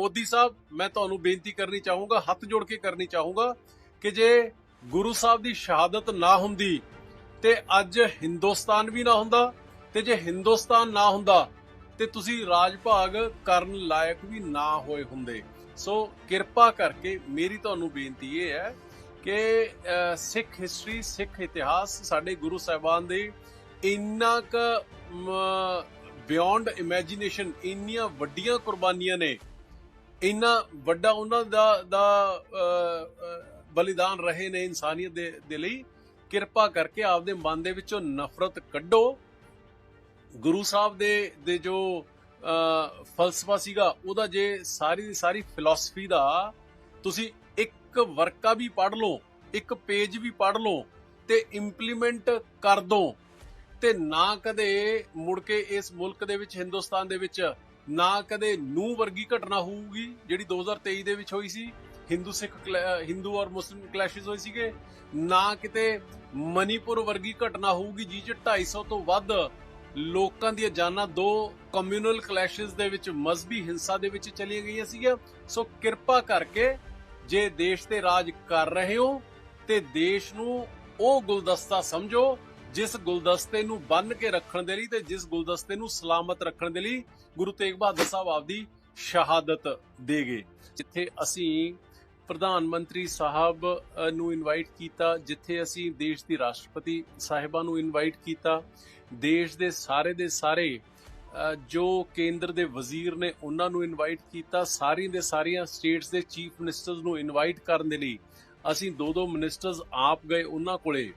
ਮੋਦੀ ਸਾਹਿਬ, ਮੈਂ ਤੁਹਾਨੂੰ ਬੇਨਤੀ ਕਰਨੀ ਚਾਹੂੰਗਾ, ਹੱਥ ਜੋੜ ਕੇ ਕਰਨੀ ਚਾਹੂੰਗਾ ਕਿ ਜੇ ਗੁਰੂ ਸਾਹਿਬ ਦੀ ਸ਼ਹਾਦਤ ਨਾ ਹੁੰਦੀ ਤੇ ਅੱਜ ਹਿੰਦੁਸਤਾਨ ਵੀ ਨਾ ਹੁੰਦਾ ਤੇ ਜੇ ਹਿੰਦੁਸਤਾਨ ਨਾ ਹੁੰਦਾ ਤੇ ਤੁਸੀਂ ਰਾਜ ਭਾਗ ਕਰਨ ਲਾਇਕ ਵੀ ਨਾ ਹੋਏ ਹੁੰਦੇ। ਸੋ ਕਿਰਪਾ ਕਰਕੇ ਮੇਰੀ ਤੁਹਾਨੂੰ ਬੇਨਤੀ ਇਹ ਹੈ ਕਿ ਸਿੱਖ ਹਿਸਟਰੀ ਸਿੱਖ ਇਤਿਹਾਸ ਸਾਡੇ ਗੁਰੂ ਸਾਹਿਬਾਨ ਦੇ ਇੰਨਾ ਕ ਬਿਯੋਂਡ ਇਮੇਜਿਨੇਸ਼ਨ ਇੰਨੀਆਂ ਵੱਡੀਆਂ ਕੁਰਬਾਨੀਆਂ ਨੇ। ਇੰਨਾ ਵੱਡਾ ਉਹਨਾਂ ਦਾ ਦਾ ਬਲੀਦਾਨ ਰਹੇ ਨੇ ਇਨਸਾਨੀਅਤ ਦੇ ਦੇ ਲਈ, ਕਿਰਪਾ ਕਰਕੇ ਆਪਦੇ ਮਨ ਦੇ ਵਿੱਚੋਂ ਨਫ਼ਰਤ ਕੱਢੋ। ਗੁਰੂ ਸਾਹਿਬ ਦੇ ਦੇ ਜੋ ਫਲਸਫਾ ਸੀਗਾ, ਉਹਦਾ ਜੇ ਸਾਰੀ ਦੀ ਸਾਰੀ ਫਿਲਾਸਫੀ ਦਾ, ਤੁਸੀਂ ਇੱਕ ਵਰਕਾ ਵੀ ਪੜ੍ਹ ਲਓ, ਇੱਕ ਪੇਜ ਵੀ ਪੜ੍ਹ ਲਓ, ਤੇ ਇੰਪਲੀਮੈਂਟ ਕਰ ਦੋ। ਤੇ ਨਾ ਕਦੇ ਮੁੜ ਕੇ ਇਸ ਮੁਲਕ ਦੇ ਵਿੱਚ, ਹਿੰਦੁਸਤਾਨ ਦੇ ਵਿੱਚ, ਨਾ ਕਦੇ ਨੂੰ ਵਰਗੀ ਘਟਨਾ ਹੋਊਗੀ ਜਿਹੜੀ 2023 ਦੇ ਵਿੱਚ ਹੋਈ ਸੀ। ਹਿੰਦੂ ਸਿੱਖ ਕਲੈ- ਹਿੰਦੂ ਔਰ ਮੁਸਲਿਮ ਕਲੈਸ਼ਸ ਹੋਏ ਸੀਗੇ। ਨਾ ਕਿਤੇ ਮਨੀਪੁਰ ਵਰਗੀ ਘਟਨਾ ਹੋਊਗੀ ਜਿਹ 'ਚ 250 ਤੋਂ ਵੱਧ ਲੋਕਾਂ ਦੀਆਂ ਜਾਨਾਂ ਦੋ ਕਮਿਊਨਲ ਕਲੈਸ਼ਸ ਦੇ ਵਿੱਚ ਮਜ਼ਬੀ ਹਿੰਸਾ ਦੇ ਵਿੱਚ ਚਲੀਆਂ ਗਈਆਂ ਸੀਗੀਆਂ। ਸੋ ਕਿਰਪਾ ਕਰਕੇ ਜੇ ਦੇਸ਼ ਤੇ ਰਾਜ ਕਰ ਰਹੇ ਹੋ ਤੇ ਦੇਸ਼ ਨੂੰ ਉਹ ਗੁਲਦਸਤਾ ਸਮਝੋ ਜਿਸ ਗੁਲਦਸਤੇ ਨੂੰ ਬੰਨ ਕੇ ਰੱਖਣ ਦੇ ਲਈ ਤੇ ਜਿਸ ਗੁਲਦਸਤੇ ਨੂੰ ਸਲਾਮਤ ਰੱਖਣ ਦੇ ਲਈ ਗੁਰੂ ਤੇਗ ਬਹਾਦਰ ਸਾਹਿਬ ਆਪਦੀ ਸ਼ਹਾਦਤ ਦੇ ਗਏ ਜਿੱਥੇ ਅਸੀਂ ਪ੍ਰਧਾਨ ਮੰਤਰੀ ਸਾਹਿਬ ਨੂੰ ਇਨਵਾਈਟ ਕੀਤਾ, ਜਿੱਥੇ ਅਸੀਂ ਦੇਸ਼ ਦੀ ਰਾਸ਼ਟਰਪਤੀ ਸਾਹਿਬਾਂ ਨੂੰ ਇਨਵਾਈਟ ਕੀਤਾ, ਦੇਸ਼ ਦੇ ਸਾਰੇ ਦੇ ਸਾਰੇ ਜੋ ਕੇਂਦਰ ਦੇ ਵਜ਼ੀਰ ਨੇ ਉਹਨਾਂ ਨੂੰ ਇਨਵਾਈਟ ਕੀਤਾ, ਸਾਰੀ ਦੇ ਸਾਰੀਆਂ ਸਟੇਟਸ ਦੇ ਚੀਫ ਮਿਨਿਸਟਰਸ ਨੂੰ ਇਨਵਾਈਟ ਕਰਨ ਦੇ ਲਈ ਅਸੀਂ ਦੋ ਦੋ ਮਿਨਿਸਟਰਸ ਆਪ ਗਏ ਉਹਨਾਂ ਕੋਲੇ।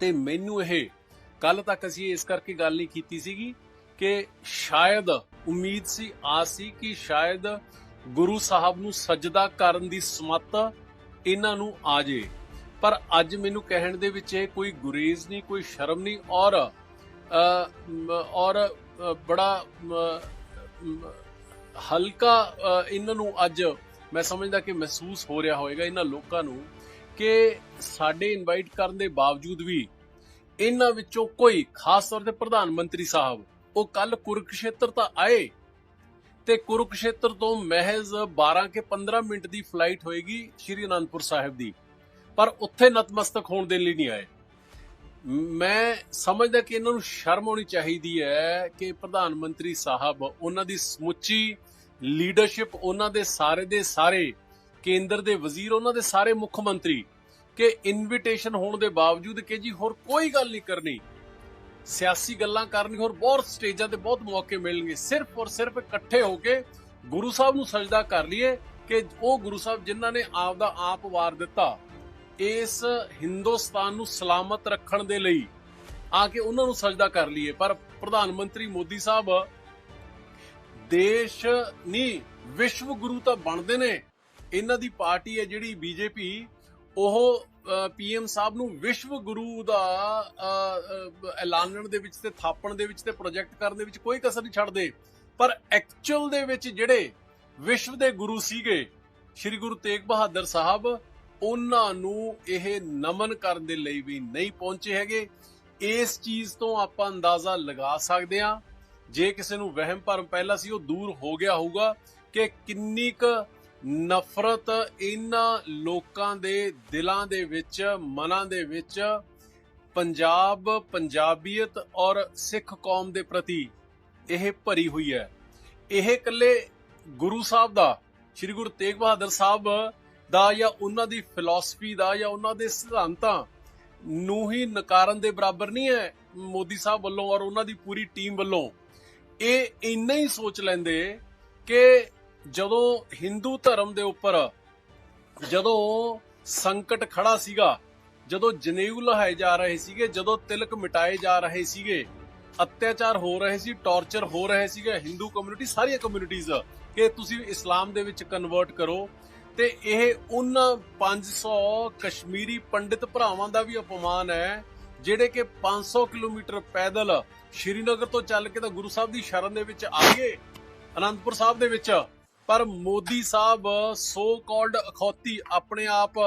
ਤੇ ਮੈਨੂੰ ਇਹ ਕੱਲ ਤੱਕ ਅਸੀਂ ਇਸ ਕਰਕੇ ਗੱਲ ਨਹੀਂ ਕੀਤੀ ਸੀਗੀ ਕਿ ਸ਼ਾਇਦ ਉਮੀਦ ਸੀ, ਆਸ ਸੀ ਕਿ ਸ਼ਾਇਦ ਗੁਰੂ ਸਾਹਿਬ ਨੂੰ ਸਜਦਾ ਕਰਨ ਦੀ ਸਮੱਤ ਇਹਨਾਂ ਨੂੰ ਆ ਜੇ। ਪਰ ਅੱਜ ਮੈਨੂੰ ਕਹਿਣ ਦੇ ਵਿੱਚ ਇਹ ਕੋਈ ਗੁਰੇਜ਼ ਨਹੀਂ, ਕੋਈ ਸ਼ਰਮ ਨਹੀਂ ਔਰ ਔਰ ਬੜਾ ਹਲਕਾ ਇਹਨਾਂ ਨੂੰ ਅੱਜ ਮੈਂ ਸਮਝਦਾ ਕਿ ਮਹਿਸੂਸ ਹੋ ਰਿਹਾ ਹੋਵੇਗਾ ਇਹਨਾਂ ਲੋਕਾਂ ਨੂੰ ਕਿ ਸਾਡੇ ਇਨਵਾਈਟ ਕਰਨ ਦੇ ਬਾਵਜੂਦ ਵੀ ਇਹਨਾਂ ਵਿੱਚੋਂ ਕੋਈ ਖਾਸ ਤੌਰ ਤੇ ਪ੍ਰਧਾਨ ਮੰਤਰੀ ਸਾਹਿਬ, ਉਹ ਕੱਲ ਕੁਰਕਸ਼ੇਤਰ ਤਾਂ ਆਏ ਤੇ ਕੁਰਕਸ਼ੇਤਰ ਤੋਂ ਮਹਿਜ਼ 12 ਕੇ 15 ਮਿੰਟ ਦੀ ਫਲਾਈਟ ਹੋਏਗੀ ਸ਼੍ਰੀ ਅਨੰਦਪੁਰ ਸਾਹਿਬ ਦੀ, ਪਰ ਉੱਥੇ ਨਤਮਸਤਕ ਹੋਣ ਦੇ ਲਈ ਨਹੀਂ ਆਏ। ਮੈਂ ਸਮਝਦਾ ਕਿ ਇਹਨਾਂ ਨੂੰ ਸ਼ਰਮ ਆਉਣੀ ਚਾਹੀਦੀ ਹੈ ਕਿ ਪ੍ਰਧਾਨ ਮੰਤਰੀ ਸਾਹਿਬ, ਉਹਨਾਂ ਦੀ ਸਮੁੱਚੀ ਲੀਡਰਸ਼ਿਪ ਉਹਨਾਂ ਦੇ ਸਾਰੇ ਦੇ ਸਾਰੇ ਕੇਂਦਰ ਦੇ ਵਜ਼ੀਰ, ਉਹਨਾਂ ਦੇ ਸਾਰੇ ਮੁੱਖ ਮੰਤਰੀ, ਕਿ ਇਨਵੀਟੇਸ਼ਨ ਹੋਣ ਦੇ ਬਾਵਜੂਦ ਕਿ ਜੀ ਹੋਰ ਕੋਈ ਗੱਲ ਨਹੀਂ ਕਰਨੀ। ਸਿਆਸੀ ਗੱਲਾਂ ਕਰਨੀ ਹੋਰ ਬਹੁਤ ਸਟੇਜਾਂ ਤੇ ਬਹੁਤ ਮੌਕੇ ਮਿਲਣਗੇ। ਸਿਰਫ ਔਰ ਸਿਰਫ ਇਕੱਠੇ ਹੋ ਕੇ ਗੁਰੂ ਸਾਹਿਬ ਨੂੰ ਸਜਦਾ ਕਰ ਲਈਏ ਕਿ ਉਹ ਗੁਰੂ ਸਾਹਿਬ ਜਿਨ੍ਹਾਂ ਨੇ ਆਪ ਦਾ ਆਪ ਵਾਰ ਦਿੱਤਾ, ਇਸ ਹਿੰਦੁਸਤਾਨ ਨੂੰ ਸਲਾਮਤ ਰੱਖਣ ਦੇ ਲਈ ਆ ਕੇ ਉਹਨਾਂ ਨੂੰ ਸਜਦਾ ਕਰ ਲਈਏ। ਪਰ ਪ੍ਰਧਾਨ ਮੰਤਰੀ ਮੋਦੀ ਸਾਹਿਬ, ਦੇਸ਼ ਨਹੀਂ, ਵਿਸ਼ਵ ਗੁਰੂ ਤਾਂ ਬਣਦੇ ਨੇ। ਇਹਨਾਂ ਦੀ ਪਾਰਟੀ ਹੈ ਜਿਹੜੀ ਬੀਜੇਪੀ, ਉਹ ਪੀਐਮ ਸਾਹਿਬ ਨੂੰ ਵਿਸ਼ਵ ਗੁਰੂ ਦਾ ਐਲਾਨਣ ਦੇ ਵਿੱਚ ਤੇ ਥਾਪਣ ਦੇ ਵਿੱਚ ਤੇ ਪ੍ਰੋਜੈਕਟ ਕਰਨ ਦੇ ਵਿੱਚ ਕੋਈ ਕਸਰ ਨਹੀਂ ਛੱਡਦੇ। ਪਰ ਐਕਚੁਅਲ ਦੇ ਵਿੱਚ ਜਿਹੜੇ ਵਿਸ਼ਵ ਦੇ ਗੁਰੂ ਸੀਗੇ, ਸ੍ਰੀ ਗੁਰੂ ਤੇਗ ਬਹਾਦਰ ਸਾਹਿਬ, ਉਹਨਾਂ ਨੂੰ ਇਹ ਨਮਨ ਕਰਨ ਦੇ ਲਈ ਵੀ ਨਹੀਂ ਪਹੁੰਚੇ ਹੈਗੇ। ਇਸ ਚੀਜ਼ ਤੋਂ ਆਪਾਂ ਅੰਦਾਜ਼ਾ ਲਗਾ ਸਕਦੇ ਹਾਂ। ਜੇ ਕਿਸੇ ਨੂੰ ਵਹਿਮ ਭਰਮ ਪਹਿਲਾਂ ਸੀ, ਉਹ ਦੂਰ ਹੋ ਗਿਆ ਹੋਊਗਾ ਕਿ ਕਿੰਨੀ ਕੁ ਨਫ਼ਰਤ ਇਹਨਾਂ ਲੋਕਾਂ ਦੇ ਦਿਲਾਂ ਦੇ ਵਿੱਚ, ਮਨਾਂ ਦੇ ਵਿੱਚ ਪੰਜਾਬ, ਪੰਜਾਬੀਅਤ ਔਰ ਸਿੱਖ ਕੌਮ ਦੇ ਪ੍ਰਤੀ ਇਹ ਭਰੀ ਹੋਈ ਹੈ। ਇਹ ਇਕੱਲੇ ਗੁਰੂ ਸਾਹਿਬ ਦਾ, ਸ੍ਰੀ ਗੁਰੂ ਤੇਗ ਬਹਾਦਰ ਸਾਹਿਬ ਦਾ ਜਾਂ ਉਹਨਾਂ ਦੀ ਫਿਲਾਸਫੀ ਦਾ ਜਾਂ ਉਹਨਾਂ ਦੇ ਸਿਧਾਂਤਾਂ ਨੂੰ ਹੀ ਨਕਾਰਨ ਦੇ ਬਰਾਬਰ ਨਹੀਂ ਹੈ ਮੋਦੀ ਸਾਹਿਬ ਵੱਲੋਂ ਔਰ ਉਹਨਾਂ ਦੀ ਪੂਰੀ ਟੀਮ ਵੱਲੋਂ। ਇਹ ਇੰਨਾ ਹੀ ਸੋਚ ਲੈਂਦੇ ਕਿ ਜਦੋਂ ਹਿੰਦੂ ਧਰਮ ਦੇ ਉੱਪਰ ਜਦੋਂ ਸੰਕਟ ਖੜਾ ਸੀਗਾ, ਜਦੋਂ ਜਨੇਊ ਲਹਾਏ ਜਾ ਰਹੇ ਸੀਗੇ, ਜਦੋਂ ਤਿਲਕ ਮਿਟਾਏ ਜਾ ਰਹੇ ਸੀਗੇ, ਅਤਿਆਚਾਰ ਹੋ ਰਹੇ ਸੀ, ਟੌਰਚਰ ਹੋ ਰਹੇ ਸੀਗੇ ਹਿੰਦੂ ਕਮਿਊਨਿਟੀ ਸਾਰੀਆਂ ਕਮਿਊਨਿਟੀਆਂ ਕਿ ਤੁਸੀਂ ਇਸਲਾਮ ਦੇ ਵਿੱਚ ਕਨਵਰਟ ਕਰੋ, ਤੇ ਇਹ ਉਹਨਾਂ 500 ਕਸ਼ਮੀਰੀ ਪੰਡਿਤ ਭਰਾਵਾਂ ਦਾ ਵੀ ਅਪਮਾਨ ਹੈ, ਜਿਹੜੇ ਕਿ 500 ਕਿਲੋਮੀਟਰ ਪੈਦਲ ਸ਼੍ਰੀਨਗਰ ਤੋਂ ਚੱਲ ਕੇ ਤਾਂ ਗੁਰੂ ਸਾਹਿਬ ਦੀ ਸ਼ਰਨ ਦੇ ਵਿੱਚ ਆ ਗਏ, ਅਨੰਦਪੁਰ ਸਾਹਿਬ ਦੇ ਵਿੱਚ। ਪਰ ਮੋਦੀ ਸਾਹਿਬ ਸੋ ਕਾਲਡ ਅਖੌਤੀ ਆਪਣੇ ਆਪ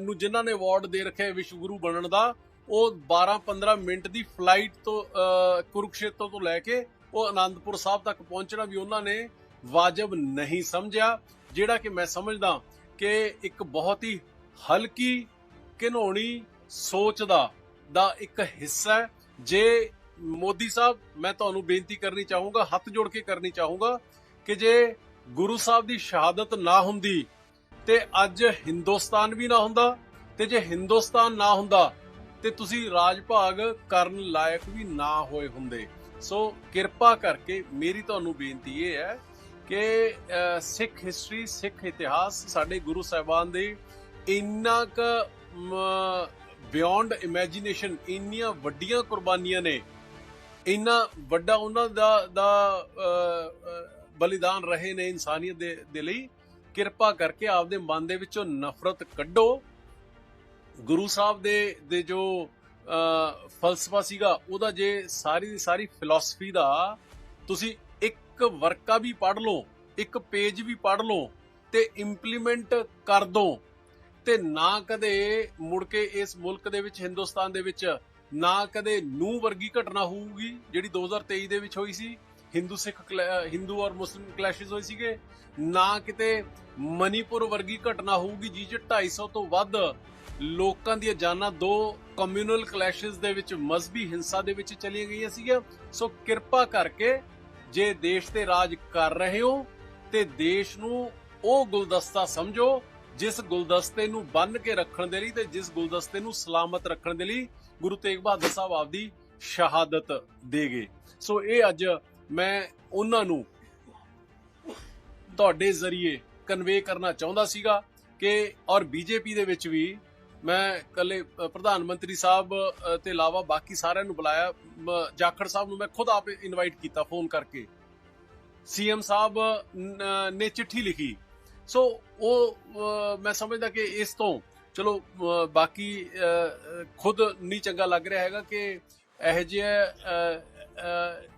ਨੂੰ ਜਿਨ੍ਹਾਂ ਨੇ ਅਵਾਰਡ ਦੇ ਰੱਖਿਆ ਵਿਸ਼ਵ ਗੁਰੂ ਬਣਨ ਦਾ, ਉਹ 12-15 ਮਿੰਟ ਦੀ ਫਲਾਈਟ ਤੋਂ ਕੁਰੂਕਸ਼ੇਤਰ ਤੋਂ ਲੈ ਕੇ ਉਹ ਅਨੰਦਪੁਰ ਸਾਹਿਬ ਤੱਕ ਪਹੁੰਚਣਾ ਵੀ ਉਹਨਾਂ ਨੇ ਵਾਜਬ ਨਹੀਂ ਸਮਝਿਆ, ਜਿਹੜਾ ਕਿ ਮੈਂ ਸਮਝਦਾ ਕਿ ਇੱਕ ਬਹੁਤ ਹੀ ਹਲਕੀ, ਘਿਨੌਣੀ ਸੋਚ ਦਾ ਦਾ ਇੱਕ ਹਿੱਸਾ ਜੇ ਮੋਦੀ ਸਾਹਿਬ, ਮੈਂ ਤੁਹਾਨੂੰ ਬੇਨਤੀ ਕਰਨੀ ਚਾਹੂੰਗਾ, ਹੱਥ ਜੋੜ ਕੇ ਕਰਨੀ ਚਾਹੂੰਗਾ ਕਿ ਜੇ ਗੁਰੂ ਸਾਹਿਬ ਦੀ ਸ਼ਹਾਦਤ ਨਾ ਹੁੰਦੀ, ਤੇ ਅੱਜ ਹਿੰਦੁਸਤਾਨ ਵੀ ਨਾ ਹੁੰਦਾ, ਤੇ ਜੇ ਹਿੰਦੁਸਤਾਨ ਨਾ ਹੁੰਦਾ, ਤੇ ਤੁਸੀਂ ਰਾਜ ਭਾਗ ਕਰਨ ਲਾਇਕ ਵੀ ਨਾ ਹੋਏ ਹੁੰਦੇ। ਸੋ ਕਿਰਪਾ ਕਰਕੇ ਮੇਰੀ ਤੁਹਾਨੂੰ ਬੇਨਤੀ ਇਹ ਹੈ ਕਿ ਸਿੱਖ ਹਿਸਟਰੀ ਸਿੱਖ ਇਤਿਹਾਸ ਸਾਡੇ ਗੁਰੂ ਸਾਹਿਬਾਨ ਦੇ ਇੰਨਾ ਕ ਬਿਯੋਂਡ ਇਮੇਜਿਨੇਸ਼ਨ ਇੰਨੀਆਂ ਵੱਡੀਆਂ ਕੁਰਬਾਨੀਆਂ ਨੇ। ਇੰਨਾ ਵੱਡਾ ਉਹਨਾਂ ਦਾ ਦਾ ਬਲੀਦਾਨ ਰਹੇ ਨੇ ਇਨਸਾਨੀਅਤ ਦੇ ਦੇ ਲਈ, ਕਿਰਪਾ ਕਰਕੇ ਆਪਦੇ ਮਨ ਦੇ ਵਿੱਚੋਂ ਨਫ਼ਰਤ ਕੱਢੋ। ਗੁਰੂ ਸਾਹਿਬ ਦੇ ਦੇ ਜੋ ਫਲਸਫਾ ਸੀਗਾ, ਉਹਦਾ ਜੇ ਸਾਰੀ ਦੀ ਸਾਰੀ ਫਿਲਾਸਫੀ ਦਾ ਤੁਸੀਂ ਇੱਕ ਵਰਕਾ ਵੀ ਪੜ੍ਹ ਲਓ, ਇੱਕ ਪੇਜ ਵੀ ਪੜ੍ਹ ਲਓ ਤੇ ਇੰਪਲੀਮੈਂਟ ਕਰ ਦੋ ਤੇ ਨਾ ਕਦੇ ਮੁੜ ਕੇ ਇਸ ਮੁਲਕ ਦੇ ਵਿੱਚ, ਹਿੰਦੁਸਤਾਨ ਦੇ ਵਿੱਚ ਨਾ ਕਦੇ ਨੂੰ ਵਰਗੀ ਘਟਨਾ ਹੋਊਗੀ ਜਿਹੜੀ 2023 ਦੇ ਵਿੱਚ ਹੋਈ ਸੀ। ਹਿੰਦੂ ਸਿੱਖ ਕਲੈ- ਹਿੰਦੂ ਔਰ ਮੁਸਲਿਮ ਕਲੈਸ਼ਸ ਹੋਏ ਸੀਗੇ। ਨਾ ਕਿਤੇ ਮਨੀਪੁਰ ਵਰਗੀ ਘਟਨਾ ਹੋਊਗੀ ਜਿਸ 'ਚ 250 ਤੋਂ ਵੱਧ ਲੋਕਾਂ ਦੀਆਂ ਜਾਨਾਂ ਦੋ ਕਮਿਊਨਲ ਕਲੈਸ਼ਸ ਦੇ ਵਿੱਚ ਮਜ਼ਬੀ ਹਿੰਸਾ ਦੇ ਵਿੱਚ ਚਲੀਆਂ ਗਈਆਂ ਸੀਗੀਆਂ। ਸੋ ਕਿਰਪਾ ਕਰਕੇ ਜੇ ਦੇਸ਼ ਤੇ ਰਾਜ ਕਰ ਰਹੇ ਹੋ, ਤੇ ਦੇਸ਼ ਨੂੰ ਉਹ ਗੁਲਦਸਤਾ ਸਮਝੋ, ਜਿਸ ਗੁਲਦਸਤੇ ਨੂੰ ਬੰਨ ਕੇ ਰੱਖਣ ਦੇ ਲਈ ਤੇ ਜਿਸ ਗੁਲਦਸਤੇ ਨੂੰ ਸਲਾਮਤ ਰੱਖਣ ਦੇ ਲਈ ਗੁਰੂ ਤੇਗ ਬਹਾਦਰ ਸਾਹਿਬ ਆਪਦੀ ਸ਼ਹਾਦਤ ਦੇ ਗਏ ਸੋ ਇਹ ਅੱਜ ਮੈਂ ਉਹਨਾਂ ਨੂੰ ਤੁਹਾਡੇ ਜ਼ਰੀਏ ਕਨਵੇ ਕਰਨਾ ਚਾਹੁੰਦਾ ਸੀਗਾ ਕਿ ਔਰ ਬੀਜੇਪੀ ਦੇ ਵਿੱਚ ਵੀ ਮੈਂ ਕੱਲੇ ਪ੍ਰਧਾਨ ਮੰਤਰੀ ਸਾਹਿਬ ਅ, ਤੇ ਇਲਾਵਾ ਬਾਕੀ ਸਾਰਿਆਂ ਨੂੰ ਬੁਲਾਇਆ। ਜਾਖੜ ਸਾਹਿਬ ਨੂੰ ਮੈਂ ਖੁਦ ਆਪ ਇਨਵਾਈਟ ਕੀਤਾ ਫੋਨ ਕਰਕੇ। ਸੀਐਮ ਸਾਹਿਬ ਨੇ ਚਿੱਠੀ ਲਿਖੀ। ਸੋ ਉਹ ਮੈਂ ਸਮਝਦਾ ਕਿ ਇਸ ਤੋਂ ਚਲੋ ਬਾਕੀ ਖੁਦ ਨਹੀਂ ਚੰਗਾ ਲੱਗ ਰਿਹਾ ਹੈਗਾ ਕਿ ਇਹ ਜਿਹਾ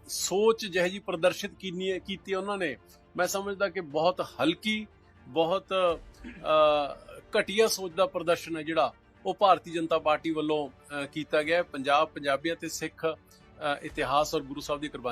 ਸੋਚ ਜਿਹੋ ਜੀ ਪ੍ਰਦਰਸ਼ਿਤ ਕੀਨੀ ਕੀਤੀ ਉਹਨਾਂ ਨੇ, ਮੈਂ ਸਮਝਦਾ ਕਿ ਬਹੁਤ ਹਲਕੀ, ਬਹੁਤ ਘਟੀਆ ਸੋਚ ਦਾ ਪ੍ਰਦਰਸ਼ਨ ਹੈ ਜਿਹੜਾ ਉਹ ਭਾਰਤੀ ਜਨਤਾ ਪਾਰਟੀ ਵੱਲੋਂ ਕੀਤਾ ਗਿਆ ਹੈ। ਪੰਜਾਬ, ਪੰਜਾਬੀਆਂ ਤੇ ਸਿੱਖ ਇਤਿਹਾਸ ਔਰ ਗੁਰੂ ਸਾਹਿਬ ਦੀ ਕੁਰਬਾਨੀ